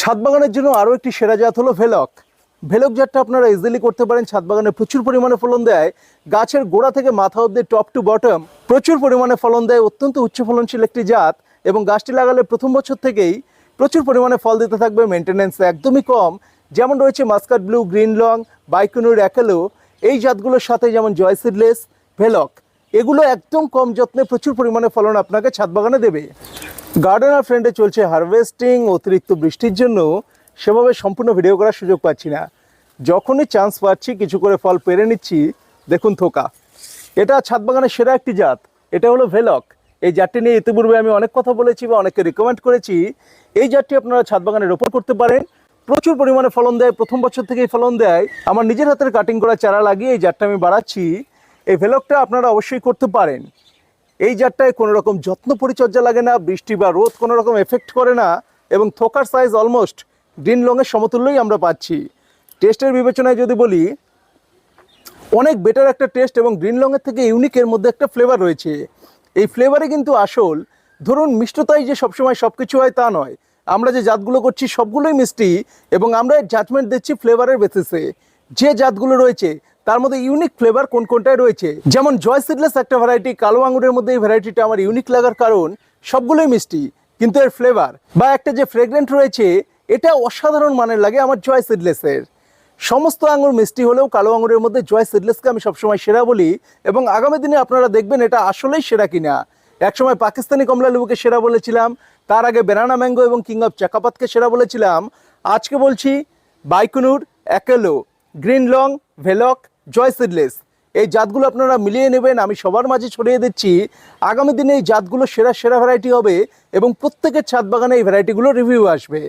ছাদ বাগানের জন্য আরও একটি সেরা জাত হলো ভেলক। ভেলক জাতটা আপনারা ইজিলি করতে পারেন। ছাদ বাগানে প্রচুর পরিমাণে ফলন দেয়। গাছের গোড়া থেকে মাথা অব্দি টপ টু বটম প্রচুর পরিমাণে ফলন দেয়। অত্যন্ত উচ্চ ফলনশীল একটি জাত এবং গাছটি লাগালে প্রথম বছর থেকেই প্রচুর পরিমাণে ফল দিতে থাকবে। মেনটেনেন্স একদমই কম। যেমন রয়েছে muscat blue, green long, Baikonur, অ্যাকেলো। এই জাতগুলোর সাথে যেমন জয় সিডলেস ভেলক। এগুলো একদম কম যত্নে প্রচুর পরিমাণে ফলন আপনাকে ছাদ বাগানে দেবে। গার্ডেনার ফ্রেন্ডে চলছে হারভেস্টিং অতিরিক্ত বৃষ্টির জন্য সেভাবে সম্পূর্ণ ভিডিও করার সুযোগ পাচ্ছি না। যখনই চান্স পাচ্ছি, কিছু করে ফল পেরে নিচ্ছি, দেখুন থোকা। এটা ছাদ বাগানের সেরা একটি জাত। এটা হলো ভেলক এই জাতটি নিয়ে ইতিপূর্বে আমি অনেক কথা বলেছি বা অনেককে রিকমেন্ড করেছি। এই জাতটি আপনারা ছাদ বাগানে রোপণ করতে পারেন। প্রচুর পরিমাণে ফলন দেয়, প্রথম বছর থেকেই ফলন দেয়। আমার নিজের হাতের কাটিং করা চারা লাগিয়ে এই জাতটা আমি বাড়াচ্ছি। এই ভেলকটা আপনারা অবশ্যই করতে পারেন। এই জারটায় কোনো রকম যত্ন পরিচর্যা লাগে না, বৃষ্টি বা রোদ কোনো রকম এফেক্ট করে না এবং থোকার সাইজ অলমোস্ট গ্রিন লংয়ের সমতুল্যই আমরা পাচ্ছি। টেস্টের বিবেচনায় যদি বলি, অনেক বেটার একটা টেস্ট এবং গ্রিন লংয়ের থেকে ইউনিকের মধ্যে একটা ফ্লেভার রয়েছে। এই ফ্লেভারে কিন্তু আসল। ধরুন, মিষ্টতাই যে সবসময় সব কিছু হয় তা নয়। আমরা যে জাতগুলো করছি সবগুলোই মিষ্টি এবং আমরা জাজমেন্ট দিচ্ছি ফ্লেভারের বেসিসে যে জাতগুলো রয়েছে, তার মধ্যে ইউনিক ফ্লেভার কোন কোনটায় রয়েছে? যেমন জয় সিডলেস একটা ভ্যারাইটি কালো আঙুরের মধ্যে এই ভ্যারাইটিটা আমার ইউনিক লাগার কারণ সবগুলোই মিষ্টি, কিন্তু এর ফ্লেভার বা একটা যে ফ্রেগরেন্ট রয়েছে, এটা অসাধারণ মানের লাগে আমার জয় সিডলেসের সমস্ত আঙুর মিষ্টি হলেও কালো আঙুরের মধ্যে জয় সিডলেসকে আমি সবসময় সেরা বলি, এবং আগামী দিনে আপনারা দেখবেন এটা আসলেই সেরা কিনা। একসময় পাকিস্তানি কমলা লেবুকে সেরা বলেছিলাম, তার আগে বেনানা ম্যাঙ্গো এবং কিং অফ চাকাপাতকে সেরা বলেছিলাম। আজকে বলছি বাইকুনুর অ্যাকেলো গ্রিন লং, ভেলক, জয় সিডলেস। এই জাতগুলো আপনারা মিলিয়ে নেবেন, আমি সবার মাঝে ছড়িয়ে দিচ্ছি। আগামী দিনে এই জাতগুলো সেরা সেরা ভ্যারাইটি হবে এবং প্রত্যেকের ছাদ বাগানে এই ভ্যারাইটিগুলো রিভিউ আসবে।